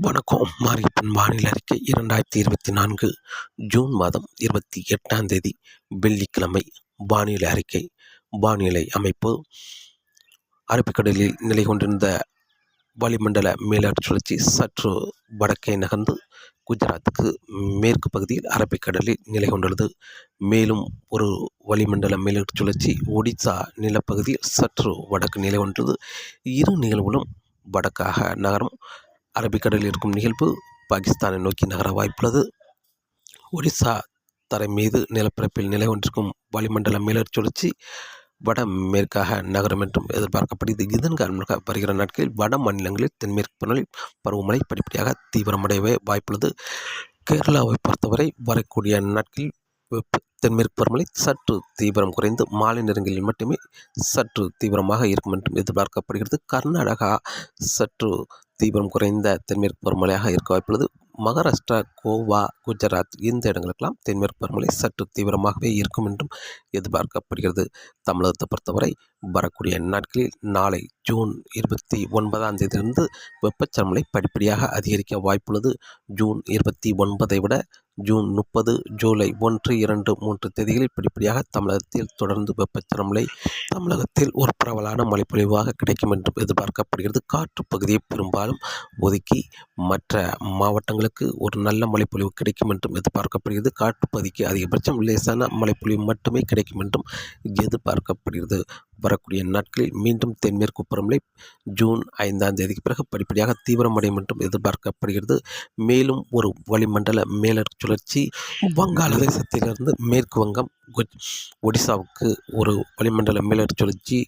வணக்கம். மாரியப்பன் வானிலை அறிக்கை இரண்டாயிரத்தி இருபத்தி நான்கு ஜூன் மாதம் இருபத்தி எட்டாம் தேதி வெள்ளிக்கிழமை. வானிலை அறிக்கை. வானிலை அமைப்பு. அரபிக்கடலில் நிலை கொண்டிருந்த வளிமண்டல மேலாட்டு சுழற்சி சற்று வடக்கே நகர்ந்து குஜராத்துக்கு மேற்கு பகுதியில் அரபிக்கடலில் நிலை கொண்டுள்ளது. மேலும் ஒரு வளிமண்டல மேலாட்டு சுழற்சி ஒடிசா நிலப்பகுதியில் சற்று வடக்கு நிலை கொண்டுள்ளது. இரு நிகழ்வுகளும் வடக்காக நகரும். அரபிக்கடலில் இருக்கும் நிகழ்வு பாகிஸ்தானை நோக்கி நகர வாய்ப்புள்ளது. ஒடிசா தரை மீது நிலப்பரப்பில் நிலை ஒன்றிருக்கும் வளிமண்டல மேலர் சுழற்சி வட மேற்காக நகரம் என்றும் எதிர்பார்க்கப்படுகிறது. இதன் காரணமாக வருகிற நாட்களில் வட மாநிலங்களில் தென்மேற்கு பருவமழை பருவமழை படிப்படியாக தீவிரமடையவே வாய்ப்புள்ளது. கேரளாவை பொறுத்தவரை வரக்கூடிய நாட்களில் வெப்ப தென்மேற்கு பருவமழை சற்று தீவிரம் குறைந்து மாலை நேரங்களில் மட்டுமே சற்று தீவிரமாக இருக்கும் என்றும் எதிர்பார்க்கப்படுகிறது. கர்நாடகா சற்று தீவிரம் குறைந்த தென்மேற்கு பருவமழையாக இருக்க வாய்ப்புள்ளது. மகாராஷ்டிரா கோவா குஜராத் இந்த இடங்களுக்கெல்லாம் தென்மேற்கு பருவமழை சற்று தீவிரமாகவே இருக்கும் என்றும் எதிர்பார்க்கப்படுகிறது. தமிழகத்தை பொறுத்தவரை வரக்கூடிய நாட்களில் நாளை ஜூன் இருபத்தி ஒன்பதாம் தேதியிலிருந்து வெப்பச்சரமலை படிப்படியாக அதிகரிக்க வாய்ப்புள்ளது. ஜூன் இருபத்தி ஒன்பதை விட ஜூன் முப்பது ஜூலை ஒன்று இரண்டு மூன்று தேதிகளில் படிப்படியாக தமிழகத்தில் தொடர்ந்து வெப்பச்சரமலை தமிழகத்தில் ஒரு பரவலான மழைப்பொழிவாக கிடைக்கும் என்றும் எதிர்பார்க்கப்படுகிறது. காற்று பகுதியை பெரும்பாலும் ஒதுக்கி மற்ற மாவட்டங்களுக்கு ஒரு நல்ல மழைப்பொழிவு கிடைக்கும் என்றும் எதிர்பார்க்கப்படுகிறது. காற்று பகுதிக்கு அதிகபட்சம் லேசான மழைப்பொழிவு மட்டுமே கிடைக்கும் என்றும் எதிர்பார்க்கப்படுகிறது. வரக்கூடிய நாட்களில் மீண்டும் தென்மேற்கு பருவமழை ஜூன் ஐந்தாம் தேதிக்கு பிறகு படிப்படியாக தீவிரமடையும் என்றும் எதிர்பார்க்கப்படுகிறது. மேலும் ஒரு வளிமண்டல மேலர் சுழற்சி வங்காளதேசத்திலிருந்து மேற்கு வங்கம் ஒடிசாவுக்கு ஒரு வளிமண்டல மேலர் சுழற்சி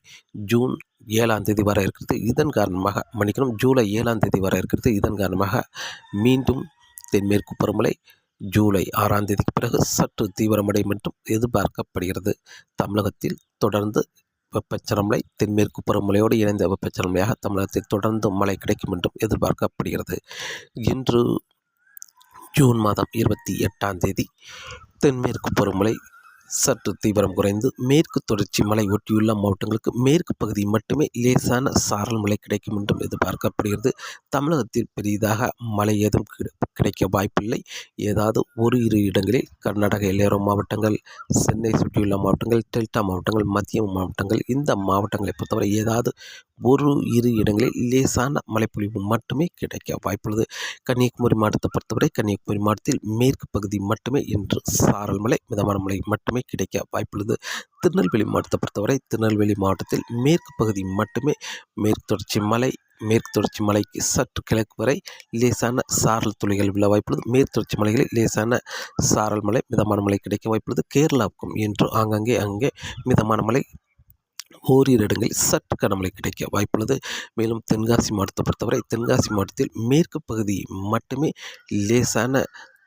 ஜூன் ஏழாம் தேதி வர இருக்கிறது. இதன் காரணமாக மன்னிக்கணும் ஜூலை ஏழாம் தேதி வர இருக்கிறது. இதன் காரணமாக மீண்டும் தென்மேற்கு பருவமழை ஜூலை ஆறாம் தேதிக்கு பிறகு சற்று தீவிரமடையும் என்றும் எதிர்பார்க்கப்படுகிறது. தமிழகத்தில் தொடர்ந்து வெப்பச்சலமலை தென்மேற்கு பருவமழையோடு இணைந்த வெப்பச்சலமலையாக தமிழகத்தில் தொடர்ந்து மழை கிடைக்கும் என்றும் எதிர்பார்க்கப்படுகிறது. இன்று ஜூன் மாதம் இருபத்தி எட்டாம் தேதி தென்மேற்கு பருவமழை சற்று தீவிரம் குறைந்து மேற்கு தொடர்ச்சி மலை ஒட்டியுள்ள மாவட்டங்களுக்கு மேற்கு பகுதி மட்டுமே லேசான சாரல் மழை கிடைக்கும் என்றும் எதிர்பார்க்கப்படுகிறது. தமிழகத்தில் பெரிதாக மழை ஏதும் கிடைக்க வாய்ப்பில்லை. ஏதாவது ஒரு இரு இடங்களில் கர்நாடக எல்லையோர மாவட்டங்கள் சென்னை சுற்றியுள்ள மாவட்டங்கள் டெல்டா மாவட்டங்கள் மத்திய மாவட்டங்கள் இந்த மாவட்டங்களை பொறுத்தவரை ஏதாவது ஒரு இரு இடங்களில் லேசான மழைப்பொழிவு மட்டுமே கிடைக்க வாய்ப்புள்ளது. கன்னியாகுமரி மாவட்டத்தை பொறுத்தவரை கன்னியாகுமரி மாவட்டத்தில் மேற்கு பகுதி மட்டுமே இன்று சாரல் மழை மிதமான மழை மட்டுமே கிடைக்க வாய்ப்புள்ளது. திருநெல்வேலி மாவட்டத்தை பொறுத்தவரை திருநெல்வேலி மாவட்டத்தில் மேற்கு பகுதி மட்டுமே மேற்கு தொடர்ச்சி மலை மேற்கு தொடர்ச்சி மலைக்கு சற்று கிழக்கு வரை லேசான சாரல் துளிகள் விழ வாய்ப்புள்ளது. மேற்கு தொடர்ச்சி மலைகளில் லேசான சாரல் மலை மிதமான மழை கிடைக்க வாய்ப்புள்ளது. கேரளாவுக்கும் இன்று ஆங்காங்கே அங்கே மிதமான மழை ஓரிரு இடங்களில் சற்று கனமழை கிடைக்க வாய்ப்புள்ளது. மேலும் தென்காசி மாவட்டத்தை பொறுத்தவரை தென்காசி மாவட்டத்தில் மேற்கு பகுதி மட்டுமே லேசான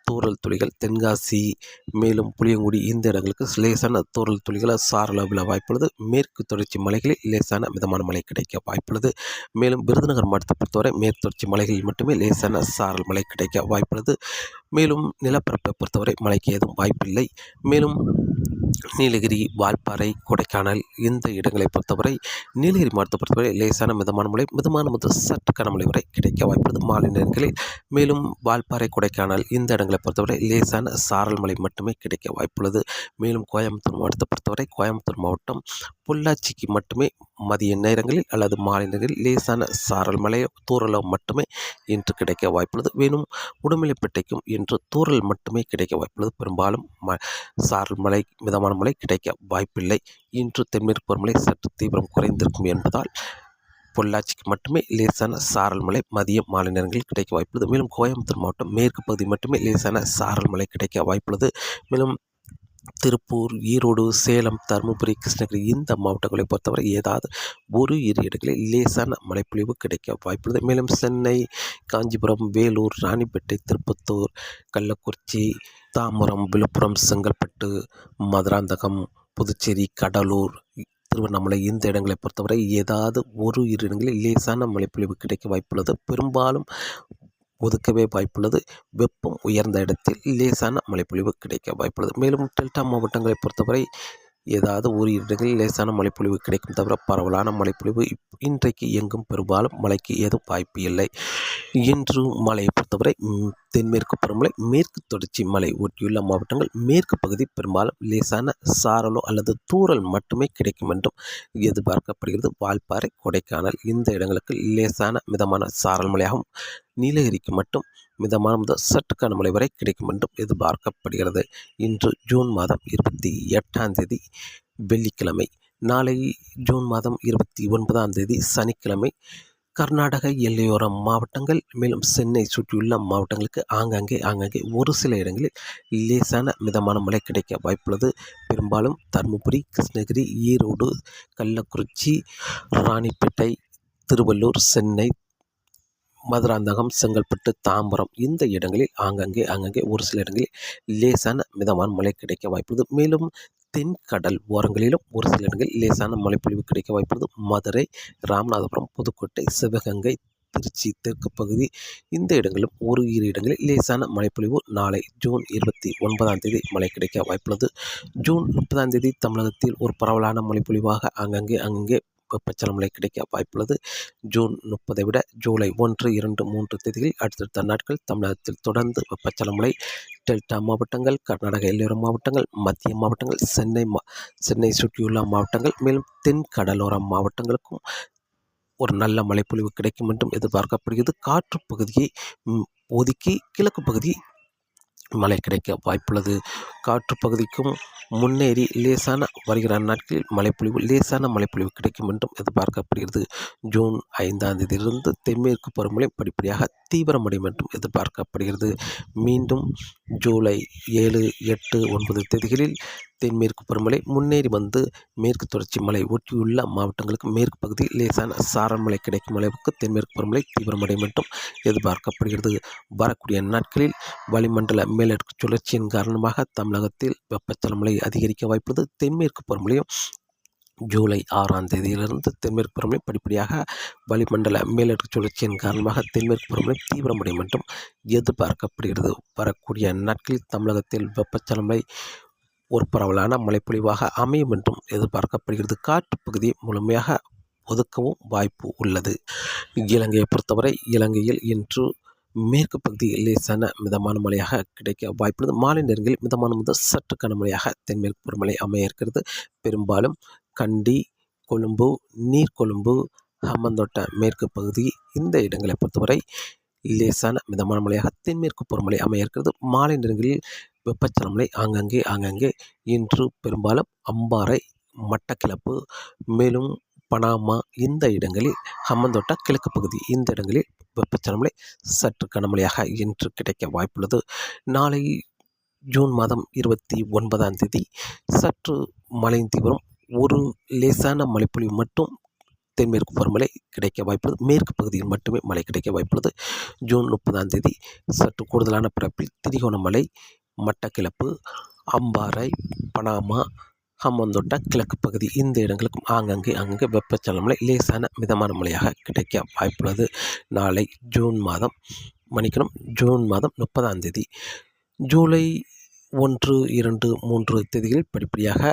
தூரல் துளிகள் தென்காசி மேலும் புளியங்குடி இந்த இடங்களுக்கு லேசான தூரல் துளிகளாக சாரல விழ வாய்ப்புள்ளது. மேற்கு தொடர்ச்சி மலைகளில் லேசான மிதமான மழை கிடைக்க வாய்ப்புள்ளது. மேலும் விருதுநகர் மாவட்டத்தை பொறுத்தவரை மேற்கு தொடர்ச்சி மலைகளில் மட்டுமே லேசான சாரல் மழை கிடைக்க வாய்ப்புள்ளது. மேலும் நிலப்பரப்பை பொறுத்தவரை மழைக்கு ஏதும் வாய்ப்பில்லை. மேலும் நீலகிரி வால்பாறை கொடைக்கானல் இந்த இடங்களை பொறுத்தவரை நீலகிரி மாவட்டத்தை பொறுத்தவரை லேசான மிதமான மழை மிதமான முதல் சற்று கனமழை வரை கிடைக்க வாய்ப்புள்ளது. மாலை நேரங்களில் மேலும் வால்பாறை கொடைக்கானல் இந்த இடங்களை பொறுத்தவரை லேசான சாரல் மழை மட்டுமே கிடைக்க வாய்ப்புள்ளது. மேலும் கோயம்புத்தூர் மாவட்டத்தை பொறுத்தவரை கோயம்புத்தூர் மாவட்டம் பொள்ளாச்சிக்கு மட்டுமே மதிய நேரங்களில் அல்லது மாலை நேரங்களில் லேசான சாரல் மழையோ தூரலோ மட்டுமே இன்று கிடைக்க வாய்ப்புள்ளது. மேலும் உடுமலைப்பேட்டைக்கும் இன்று தூரல் மட்டுமே கிடைக்க வாய்ப்புள்ளது. பெரும்பாலும் ம சாரல் மழை மிதமான மழை கிடைக்க வாய்ப்பில்லை. இன்று தென்மேற்கு பருவமழை சற்று தீவிரம் குறைந்திருக்கும் என்பதால் பொள்ளாச்சிக்கு மட்டுமே லேசான சாரல் மழை மதியம் மாலை நேரங்களில் கிடைக்க வாய்ப்புள்ளது. மேலும் கோயம்புத்தூர் மாவட்டம் மேற்கு பகுதி மட்டுமே லேசான சாரல் மழை கிடைக்க வாய்ப்புள்ளது. மேலும் திருப்பூர் ஈரோடு சேலம் தருமபுரி கிருஷ்ணகிரி இந்த மாவட்டங்களை பொறுத்தவரை ஏதாவது ஒரு இரு இடங்களில் லேசான மழைப்பொழிவு கிடைக்க வாய்ப்புள்ளது மேலும் சென்னை காஞ்சிபுரம் வேலூர் ராணிப்பேட்டை திருப்பத்தூர் கள்ளக்குறிச்சி தாம்பரம் விழுப்புரம் செங்கல்பட்டு மதுராந்தகம் புதுச்சேரி கடலூர் திருவண்ணாமலை இந்த இடங்களை பொறுத்தவரை ஏதாவது ஒரு இரு இடங்களில் லேசான மழைப்பொழிவு கிடைக்க வாய்ப்புள்ளது பெரும்பாலும் ஒதுக்கவே வாய்ப்புள்ளது. வெப்பம் உயர்ந்த இடத்தில் லேசான மழைப்பொழிவு கிடைக்க வாய்ப்புள்ளது. மேலும் டெல்டா மாவட்டங்களை பொறுத்தவரை ஏதாவது ஒரு இடங்களில் லேசான மழைப்பொழிவு கிடைக்கும் தவிர பரவலான மழைப்பொழிவு இன்றைக்கு எங்கும் பெரும்பாலும் மழைக்கு ஏதும் வாய்ப்பு இல்லை. இன்று மழையை பொறுத்தவரை தென்மேற்கு பருவமழை மேற்கு தொடர்ச்சி மலை ஒட்டியுள்ள மாவட்டங்கள் மேற்கு பகுதி பெரும்பாலும் லேசான சாரலோ அல்லது தூறல் மட்டுமே கிடைக்கும் என்றும் எதிர்பார்க்கப்படுகிறது. வால்பாறை கொடைக்கானல் இந்த இடங்களுக்கு லேசான மிதமான சாரல் மழையாகவும் நீலகிரிக்கு மட்டும் மிதமான முதல் சற்று கனமழை வரை கிடைக்கும் என்றும் எதிர்பார்க்கப்படுகிறது. இன்று ஜூன் மாதம் இருபத்தி எட்டாம் தேதி வெள்ளிக்கிழமை நாளை ஜூன் மாதம் இருபத்தி ஒன்பதாம் தேதி சனிக்கிழமை. கர்நாடக எல்லையோர மாவட்டங்கள் மேலும் சென்னை சுற்றியுள்ள மாவட்டங்களுக்கு ஆங்காங்கே ஆங்காங்கே ஒரு சில இடங்களில் லேசான மிதமான மழை கிடைக்க வாய்ப்புள்ளது. பெரும்பாலும் தருமபுரி கிருஷ்ணகிரி ஈரோடு கள்ளக்குறிச்சி ராணிப்பேட்டை திருவள்ளூர் சென்னை மதுராந்தகம் செங்கல்பட்டு தாம்பரம் இந்த இடங்களில் ஆங்கங்கே அங்கங்கே ஒரு சில இடங்களில் லேசான மிதமான மழை கிடைக்க வாய்ப்புள்ளது. மேலும் தென்கடல் ஓரங்களிலும் ஒரு சில இடங்களில் லேசான மழைப்பொழிவு கிடைக்க வாய்ப்புள்ளது. மதுரை ராமநாதபுரம் புதுக்கோட்டை சிவகங்கை திருச்சி தெற்கு பகுதி இந்த இடங்களும் ஒரு இரு இடங்களில் லேசான மழைப்பொழிவு நாளை ஜூன் இருபத்தி ஒன்பதாம் தேதி மழை கிடைக்க வாய்ப்புள்ளது. ஜூன் முப்பதாம் தேதி தமிழகத்தில் ஒரு பரவலான மழைப்பொழிவாக அங்கங்கே அங்கங்கே வெப்பச்சலமலை கிடைக்க வாய்ப்புள்ளது. ஜூன் முப்பதை விட ஜூலை ஒன்று இரண்டு மூன்று தேதிகளில் அடுத்தடுத்த நாட்கள் தமிழகத்தில் தொடர்ந்து வெப்பச்சலமலை டெல்டா மாவட்டங்கள் கர்நாடக எல்லையோர மாவட்டங்கள் மத்திய மாவட்டங்கள் சென்னை மா சென்னை சுற்றியுள்ள மாவட்டங்கள் மேலும் தென் கடலோர மாவட்டங்களுக்கும் ஒரு நல்ல மழைப்பொழிவு கிடைக்கும் என்றும் எதிர்பார்க்கப்படுகிறது. காற்று பகுதியை ஒதுக்கி கிழக்கு பகுதி மழை கிடைக்க வாய்ப்புள்ளது. காற்று பகுதிக்கும் முன்னேறி லேசான வருகிற நாட்களில் மழைப்பொழிவு லேசான மழைப்பொழிவு கிடைக்கும் என்றும் எதிர்பார்க்கப்படுகிறது. ஜூன் ஐந்தாம் தேதியிலிருந்து தென்மேற்கு பருவமழை படிப்படியாக தீவிரமடையும் என்றும் எதிர்பார்க்கப்படுகிறது. மீண்டும் ஜூலை ஏழு எட்டு ஒன்பது தேதிகளில் தென்மேற்கு பருவமழை முன்னேறி வந்து மேற்கு தொடர்ச்சி மலை ஒட்டியுள்ள மாவட்டங்களுக்கு மேற்கு பகுதியில் லேசான சாரல் மழை கிடைக்கும் அளவுக்கு தென்மேற்கு பருவமழை தீவிரமடையும் என்றும் எதிர்பார்க்கப்படுகிறது. வரக்கூடிய நாட்களில் வளிமண்டல மேலடுக்கு சுழற்சியின் காரணமாக தமிழகத்தில் வெப்பச்சலமழை அதிகரிக்க வாய்ப்புள்ளது. தென்மேற்கு பருவமழையும் ஜூலை ஆறாம் தேதியிலிருந்து தென்மேற்கு பருவமழை படிப்படியாக வளிமண்டல மேலடுக்கு சுழற்சியின் காரணமாக தென்மேற்கு பருவமழை தீவிரமடையும் என்றும் எதிர்பார்க்கப்படுகிறது. வரக்கூடிய நாட்களில் தமிழகத்தில் வெப்பச்சலமலை ஒரு பரவலான மழைப்பொழிவாக அமையும் என்றும் எதிர்பார்க்கப்படுகிறது. காற்று பகுதி முழுமையாக ஒதுக்கவும் வாய்ப்பு உள்ளது. இலங்கையை பொறுத்தவரை இலங்கையில் இன்று மேற்கு பகுதியில் லேசான மிதமான மழையாக கிடைக்க வாய்ப்புள்ளது. மாலை நேரங்களில் மிதமான முதல் சற்று கனமழையாக தென்மேற்கு பருவமழை அமைய இருக்கிறது. பெரும்பாலும் கண்டி கொழும்பு நீர்கொழும்பு ஹம்மந்தோட்ட மேற்கு பகுதி இந்த இடங்களை பொறுத்தவரை லேசான மிதமான மழையாக தென்மேற்கு பருவமழை அமைய இருக்கிறது. மாலை நேரங்களில் வெப்பச்சலமலை ஆங்காங்கே ஆங்காங்கே. இன்று பெரும்பாலும் அம்பாறை மட்டக்கிளப்பு மேலும் பனாமா இந்த இடங்களில் ஹம்மந்தோட்டா கிழக்கு பகுதி இந்த இடங்களில் வெப்பச்சலமலை சற்று கனமழையாக இன்று கிடைக்க வாய்ப்புள்ளது. நாளை ஜூன் மாதம் இருபத்தி ஒன்பதாம் தேதி சற்று மழையின் தீவிரம் ஒரு லேசான மழைப்பொழிவு மட்டும் தென்மேற்கு பருவமழை கிடைக்க வாய்ப்புள்ளது. மேற்கு பகுதியில் மட்டுமே மழை கிடைக்க வாய்ப்புள்ளது. ஜூன் முப்பதாம் தேதி சற்று கூடுதலான பரப்பில் திரிகோணமலை மட்டக்கிளப்பு அம்பாறை பனாமா ஹம்மந்தோட்டா கிழக்கு பகுதி இந்த இடங்களுக்கும் ஆங்கங்கே அங்கங்கே வெப்பச்சலமலை லேசான மிதமான மழையாக கிடைக்க வாய்ப்புள்ளது. நாளை ஜூன் மாதம் மணிக்கணும் ஜூன் மாதம் முப்பதாம் தேதி ஜூலை ஒன்று இரண்டு மூன்று தேதிகளில் படிப்படியாக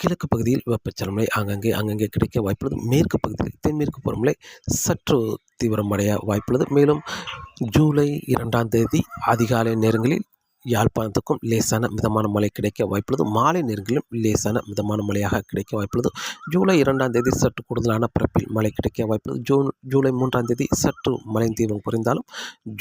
கிழக்கு பகுதியில் வெப்பச்சலமலை அங்கங்கே அங்கங்கே கிடைக்க வாய்ப்புள்ளது. மேற்கு பகுதியில் தென்மேற்கு பருவமழை சற்று தீவிரமடைய வாய்ப்புள்ளது. மேலும் ஜூலை இரண்டாம் தேதி அதிகாலை நேரங்களில் யாழ்ப்பாணத்துக்கும் லேசான மிதமான மழை கிடைக்க வாய்ப்புள்ளது. மாலை நேரங்களிலும் லேசான மிதமான மழையாக கிடைக்க வாய்ப்புள்ளது. ஜூலை இரண்டாம் தேதி சற்று கூடுதலான பரப்பில் மழை கிடைக்க வாய்ப்புள்ளது. ஜூன் ஜூலை மூன்றாம் தேதி சற்று மழை தீவிரம் குறைந்தாலும்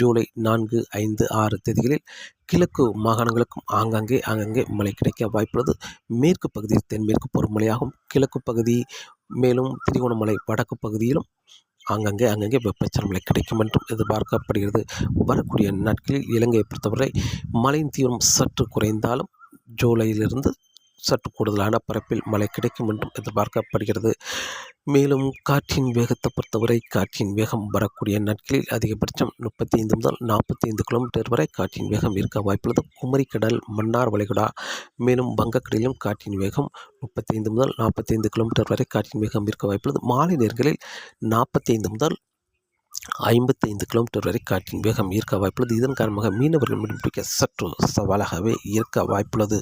ஜூலை நான்கு ஐந்து ஆறு தேதிகளில் கிழக்கு மாகாணங்களுக்கும் ஆங்காங்கே ஆங்காங்கே மழை கிடைக்க வாய்ப்புள்ளது. மேற்கு பகுதி தென்மேற்கு பருவமழையாகும். கிழக்கு பகுதி மேலும் திரிகோணமலை வடக்கு பகுதியிலும் ஆங்காங்கே அங்கங்கே வெப்பச்சலன கிடைக்கும் என்றும் எதிர்பார்க்கப்படுகிறது. வரக்கூடிய நாட்களில் இலங்கையை பொறுத்தவரை மழையின் தீவிரம் சற்று குறைந்தாலும் ஜூலையிலிருந்து சற்று கூடுதலான பரப்பில் மழை கிடைக்கும் என்றும் எதிர்பார்க்கப்படுகிறது. மேலும் காற்றின் வேகத்தை பொறுத்தவரை காற்றின் வேகம் வரக்கூடிய நாட்களில் அதிகபட்சம் முப்பத்தி ஐந்து முதல் நாற்பத்தி ஐந்து கிலோமீட்டர் வரை காற்றின் வேகம் இருக்க வாய்ப்புள்ளது. குமரிக்கடல் மன்னார் வளைகுடா மேலும் வங்கக்கடலிலும் காற்றின் வேகம் முப்பத்தி ஐந்து முதல் நாற்பத்தி ஐந்து கிலோமீட்டர் வரை காற்றின் வேகம் இருக்க வாய்ப்புள்ளது. மாலை நேரங்களில் நாற்பத்தி ஐந்து முதல் ஐம்பத்தைந்து கிலோமீட்டர் வரை காற்றின் வேகம் ஈர்க்க வாய்ப்புள்ளது. இதன் காரணமாக மீனவர்கள் மீன்பிடிக்க சற்று சவாலாகவே இருக்க வாய்ப்புள்ளது.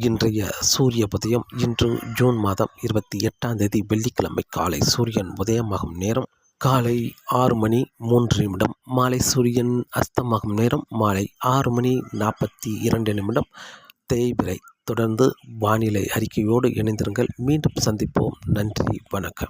இன்றைய சூரிய உதயம் இன்று ஜூன் மாதம் இருபத்தி எட்டாம் தேதி வெள்ளிக்கிழமை காலை சூரியன் உதயமாகும் நேரம் காலை ஆறு மணி மூன்று நிமிடம் மாலை சூரியன் அஸ்தமாகும் நேரம் மாலை ஆறு மணி நாற்பத்தி இரண்டு நிமிடம். தேய்பிரை தொடர்ந்து வானிலை அறிக்கையோடு இணைந்திருங்கள். மீண்டும் சந்திப்போம். நன்றி வணக்கம்.